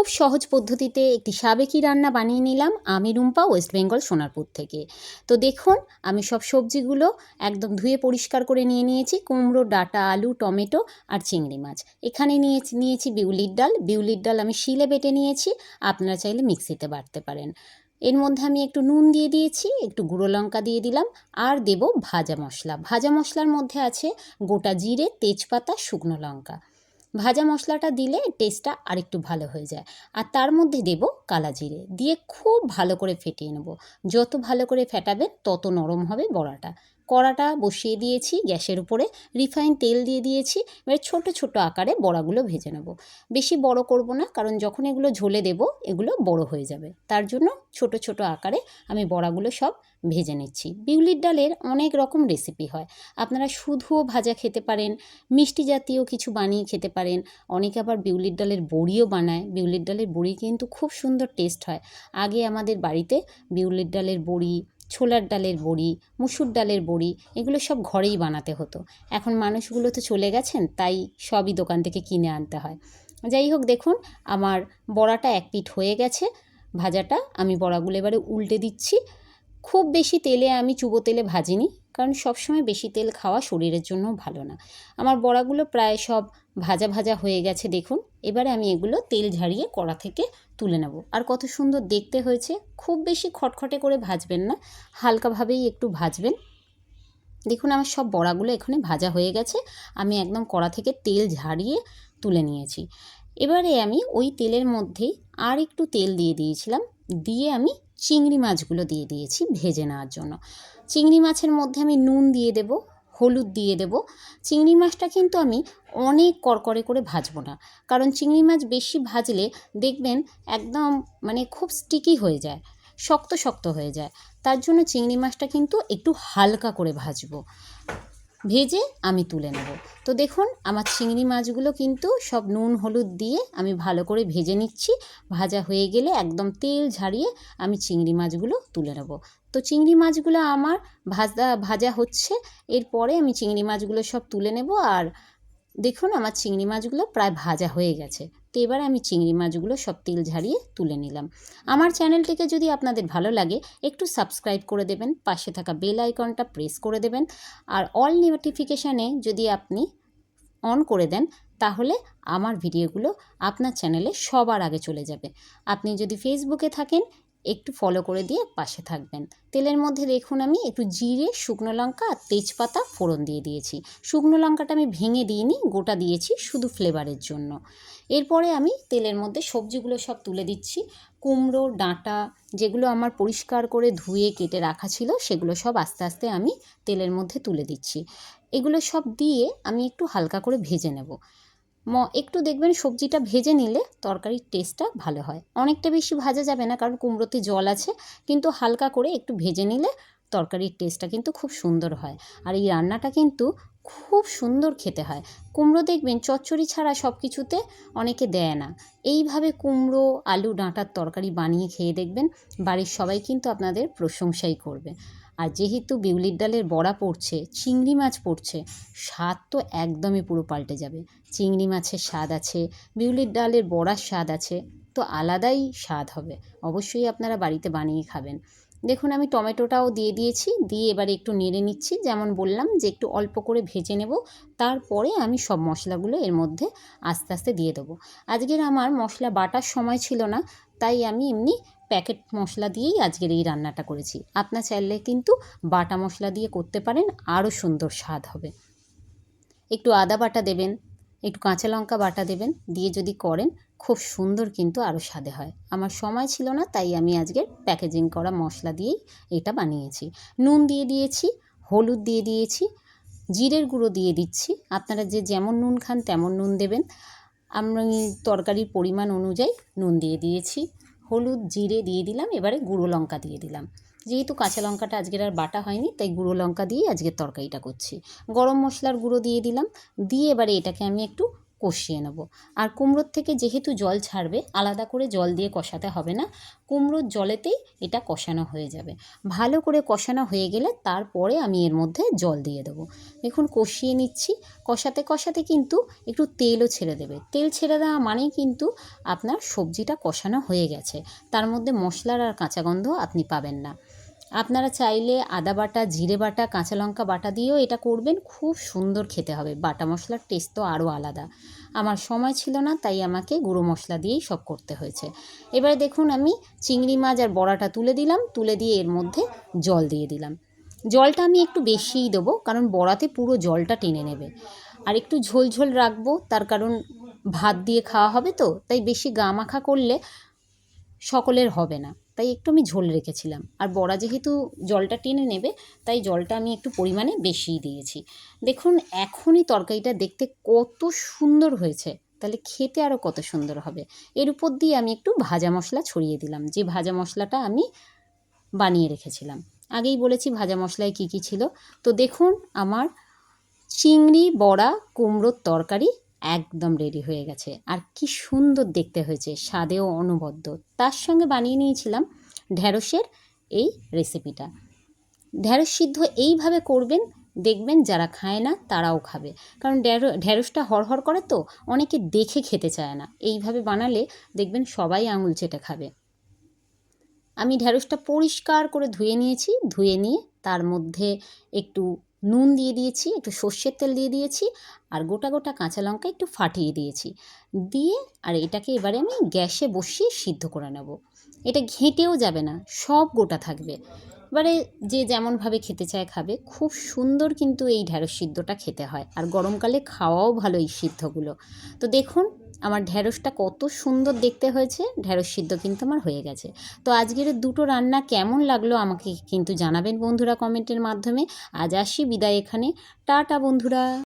খুব সহজ পদ্ধতিতে একটি সাবেকি রান্না বানিয়ে নিলাম আমি রুম্পা ওয়েস্ট বেঙ্গল সোনারপুর থেকে। তো দেখুন, আমি সব সবজিগুলো একদম ধুয়ে পরিষ্কার করে নিয়ে নিয়েছি। কুমড়ো, ডাঁটা, আলু, টমেটো আর চিংড়ি মাছ। এখানে নিয়েছি নিয়েছি বিউলির ডাল। বিউলির ডাল আমি শিলে বেটে নিয়েছি। আপনারা চাইলে মিক্সিতে বাটতে পারেন। এর মধ্যে আমি একটু নুন দিয়ে দিয়েছি, একটু গুঁড়ো লঙ্কা দিয়ে দিলাম আর দেব ভাজা মশলা। ভাজা মশলার মধ্যে আছে গোটা জিরে, তেজপাতা, শুকনো লঙ্কা। ভাজা মশলাটা দিলে টেস্টটা আরেকটু ভালো হয়ে যায়। আর তার মধ্যে দেব কালা জিরে দিয়ে খুব ভালো করে ফেটিয়ে নেব। যত ভালো করে ফেটাবে, তত নরম হবে বড়াটা। কড়াটা বসিয়ে দিয়েছি গ্যাসের উপরে, রিফাইন তেল দিয়ে দিয়েছি, এবার ছোট ছোট আকারে বড়াগুলো ভেজে নেব। বেশি বড় করব না, কারণ যখন এগুলো ঝোলে দেব, এগুলো বড় হয়ে যাবে। তার জন্য ছোট ছোট আকারে আমি বড়াগুলো সব ভেজে নিচ্ছি। বিউলির ডালের অনেক রকম রেসিপি হয়। আপনারা শুধুও ভাজা খেতে পারেন, মিষ্টি জাতীয় কিছু বানিয়ে খেতে পারেন। অনেকে আবার বিউলির ডালের বড়িও বানায়। বিউলির ডালের বড়ি কিন্তু খুব সুন্দর টেস্ট হয়। আগে আমাদের বাড়িতে বিউলির ডালের বড়ি ছোলার ডালের বড়ি, মুসুর ডালের বড়ি, এগুলো সব ঘরেই বানাতে হতো। এখন মানুষগুলো তো চলে গেছেন, তাই সবই দোকান থেকে কিনে আনতে হয়। যাই হোক, দেখুন, আমার বড়াটা এক পিঠ হয়ে গেছে, ভাজাটা আমি বড়াগুলো এবারে উল্টে দিচ্ছি। খুব বেশি তেলে আমি চুবো তেলে ভাজিনি কারণ সবসময় বেশি তেল খাওয়া শরীরের জন্য ভালো না। আমার বড়াগুলো প্রায় সব ভাজা ভাজা হয়ে গেছে, দেখুন। এবারে আমি এগুলো তেল ঝাড়িয়ে কড়া থেকে তুলে নেব। আর কত সুন্দর দেখতে হয়েছে। খুব বেশি খটখটে করে ভাজবেন না, হালকাভাবেই একটু ভাজবেন। দেখুন, আমার সব বড়াগুলো এখানে ভাজা হয়ে গেছে। আমি একদম কড়া থেকে তেল ঝাড়িয়ে তুলে নিয়েছি। এবারে আমি ওই তেলের মধ্যেই আর একটু তেল দিয়ে দিয়েছিলাম। দিয়ে আমি চিংড়ি মাছগুলো দিয়ে দিয়েছি ভেজে নেওয়ার জন্য। চিংড়ি মাছের মধ্যে আমি নুন দিয়ে দেব, হলুদ দিয়ে দেব। চিংড়ি মাছটা কিন্তু আমি অনেক কড়কড়ে করে ভাজবো না, কারণ চিংড়ি মাছ বেশি ভাজলে দেখবেন একদম মানে খুব স্টিকি হয়ে যায়, শক্ত শক্ত হয়ে যায়। তার জন্য চিংড়ি মাছটা কিন্তু একটু হালকা করে ভাজবো। ভেজে আমি তুলে নেব। তো দেখুন, আমার চিংড়ি মাছগুলো কিন্তু সব নুন, হলুদ দিয়ে আমি ভালো করে ভেজে নিচ্ছি। ভাজা হয়ে গেলে একদম তেল ঝাড়িয়ে আমি চিংড়ি মাছগুলো তুলে নেব। তো চিংড়ি মাছগুলো আমার ভাজা ভাজা হচ্ছে। এরপরে আমি চিংড়ি মাছগুলো সব তুলে নেব। আর দেখুন, আমার চিংড়ি মাছগুলো প্রায় ভাজা হয়ে গেছে। তো এবার আমি চিংড়ি মাছগুলো সব তেল ঝাড়িয়ে তুলে নিলাম। আমার চ্যানেলটিকে যদি আপনাদের ভালো লাগে, একটু সাবস্ক্রাইব করে দেবেন, পাশে থাকা বেল আইকনটা প্রেস করে দেবেন, আর অল নোটিফিকেশানে যদি আপনি অন করে দেন, তাহলে আমার ভিডিওগুলো আপনার চ্যানেলে সবার আগে চলে যাবে। আপনি যদি ফেসবুকে থাকেন একটু ফলো করে দিয়ে পাশে থাকবেন। তেলের মধ্যে দেখুন আমি একটু জিরে, শুকনো লঙ্কা আর তেজপাতা ফোড়ন দিয়ে দিয়েছি। শুকনো লঙ্কাটা আমি ভেঙে দিইনি, গোটা দিয়েছি শুধু ফ্লেভারের জন্য। এরপরে আমি তেলের মধ্যে সবজিগুলো সব তুলে দিচ্ছি। কুমড়ো, ডাঁটা যেগুলো আমার পরিষ্কার করে ধুয়ে কেটে রাখা ছিল, সেগুলো সব আস্তে আস্তে আমি তেলের মধ্যে তুলে দিচ্ছি। এগুলো সব দিয়ে আমি একটু হালকা করে ভেজে নেব। ম, একটু দেখবেন সবজিটা ভেজে নিলে তরকারির টেস্টটা ভালো হয়। অনেকটা বেশি ভাজা যাবে না, কারণ কুমড়োতে জল আছে, কিন্তু হালকা করে একটু ভেজে নিলে তরকারির টেস্টটা কিন্তু খুব সুন্দর হয়। আর এই রান্নাটা কিন্তু খুব সুন্দর খেতে হয়। কুমড়ো দেখবেন চচ্চড়ি ছাড়া সব কিছুতে অনেকে দেয় না। এইভাবে কুমড়ো, আলু, ডাঁটার তরকারি বানিয়ে খেয়ে দেখবেন বাড়ির সবাই কিন্তু আপনাদের প্রশংসাই করবে। আর যেহেতু বিউলির ডালের বড়া পড়ছে, চিংড়ি মাছ পড়ছে, স্বাদ তো একদমই পুরো পাল্টে যাবে। চিংড়ি মাছের স্বাদ আছে, বিউলির ডালের বড়ার স্বাদ আছে, তো আলাদাই স্বাদ হবে। অবশ্যই আপনারা বাড়িতে বানিয়ে খাবেন। দেখুন, আমি টমেটোটাও দিয়ে দিয়েছি, দিয়ে এবারে একটু নেড়ে নিচ্ছি, যেমন বললাম যে একটু অল্প করে ভেজে নেব, তারপরে আমি সব মশলাগুলো এর মধ্যে আস্তে আস্তে দিয়ে দেবো। আজকের আমার মশলা বাটার সময় ছিল না, তাই আমি এমনি প্যাকেট মশলা দিয়েই আজকের এই রান্নাটা করেছি। আপনার চাইলে কিন্তু বাটা মশলা দিয়ে করতে পারেন, আরও সুন্দর স্বাদ হবে। একটু আদা বাটা দেবেন, একটু কাঁচা লঙ্কা বাটা দেবেন, দিয়ে যদি করেন, খুব সুন্দর কিন্তু আরও স্বাদে হয়। আমার সময় ছিল না, তাই আমি আজকের প্যাকেজিং করা মশলা দিয়েই এটা বানিয়েছি। নুন দিয়ে দিয়েছি, হলুদ দিয়ে দিয়েছি, জিরের গুঁড়ো দিয়ে দিচ্ছি। আপনারা যে যেমন নুন খান তেমন নুন দেবেন। আমি তরকারির পরিমাণ অনুযায়ী নুন দিয়ে দিয়েছি। হলুদ জিরে দিয়ে দিলাম, এবারে গুঁড়ো লঙ্কা দিয়ে দিলাম। যেহেতু কাঁচা লঙ্কাটা আজকের আর বাটা হয়নি, তাই গুঁড়ো লঙ্কা দিয়েই আজকের তরকারিটা করছি। গরম মশলার গুঁড়ো দিয়ে দিলাম, দিয়ে এবারে এটাকে আমি একটু কষিয়ে নেব। আর কুমড়োর থেকে যেহেতু জল ছাড়বে, আলাদা করে জল দিয়ে কষাতে হবে না। কুমড়োর জলেতেই এটা কষানো হয়ে যাবে। ভালো করে কষানো হয়ে গেলে তারপরে আমি এর মধ্যে জল দিয়ে দেবো। দেখুন, কষিয়ে নিচ্ছি। কষাতে কষাতে কিন্তু একটু তেলও ছেড়ে দেবে। তেল ছেড়ে দেওয়া মানেই কিন্তু আপনার সবজিটা কষানো হয়ে গেছে। তার মধ্যে মশলার আর কাঁচা গন্ধ আপনি পাবেন না। আপনারা চাইলে আদা বাটা, জিরে বাটা, কাঁচা লঙ্কা বাটা দিয়েও এটা করবেন। খুব সুন্দর খেতে হবে। বাটা মশলার টেস্ট তো আরও আলাদা। আমার সময় ছিল না, তাই আমাকে গুঁড়ো মশলা দিয়েই সব করতে হয়েছে। এবারে দেখুন আমি চিংড়ি মাছ আর বড়াটা তুলে দিলাম। তুলে দিয়ে এর মধ্যে জল দিয়ে দিলাম। জলটা আমি একটু বেশিই দেবো, কারণ বড়াতে পুরো জলটা টেনে নেবে। আর একটু ঝোল ঝোল রাখব, তার কারণ ভাত দিয়ে খাওয়া হবে তো, তাই বেশি গা মাখা করলে সকলের হবে না। তাই একটু আমি ঝোল রেখেছিলাম। আর বড়া যেহেতু জলটা টেনে নেবে, তাই জলটা আমি একটু পরিমাণে বেশিই দিয়েছি। দেখুন, এখনই তরকারিটা দেখতে কত সুন্দর হয়েছে। তাহলে খেতে আরও কত সুন্দর হবে। এর উপর দিয়ে আমি একটু ভাজা মশলা ছড়িয়ে দিলাম। যে ভাজা মশলাটা আমি বানিয়ে রেখেছিলাম। আগেই বলেছি ভাজা মশলায় কী কী ছিল। তো দেখুন, আমার চিংড়ি, বড়া, কুমড়োর তরকারি একদম রেডি হয়ে গেছে। আর কি সুন্দর দেখতে হয়েছে, স্বাদেও অনবদ্য। তার সঙ্গে বানিয়ে নিয়েছিলাম ঢ্যাঁড়সের এই রেসিপিটা ঢ্যাঁড়স সিদ্ধ এইভাবে করবেন, দেখবেন যারা খায় না তারাও খাবে। কারণ ঢ্যাঁড় ঢ্যাঁড়সটা হড়হড় করে তো অনেকে দেখে খেতে চায় না। এইভাবে বানালে দেখবেন সবাই আঙুল চেটে খাবে। আমি ঢ্যাঁড়সটা পরিষ্কার করে ধুয়ে নিয়েছি, ধুয়ে নিয়ে তার মধ্যে একটু নুন দিয়ে দিয়েছি, একটু সর্ষের তেল দিয়ে দিয়েছি আর গোটা গোটা কাঁচা লঙ্কা একটু ফাটিয়ে দিয়েছি। দিয়ে আর এটাকে এবারে আমি গ্যাসে বসিয়ে সিদ্ধ করে নেব। এটা ঘেঁটেও যাবে না, সব গোটা থাকবে। এবারে যে যেমনভাবে খেতে চায় খাবে, খুব সুন্দর কিন্তু এই ঢ্যাঁড়স সিদ্ধটা খেতে হয়। আর গরমকালে খাওয়াও ভালো এই সিদ্ধগুলো। তো দেখুন আমার ঢ্যাঁড়সটা কত সুন্দর দেখতে হয়েছে ঢ্যাঁড়স সিদ্ধ কিন্তু আমার হয়ে গেছে। তো আজকের দুটো রান্না কেমন লাগল আমাকে কিন্তু জানাবেন বন্ধুরা কমেন্টের মাধ্যমে। আজ আসি বিদায় এখানে, টাটা বন্ধুরা।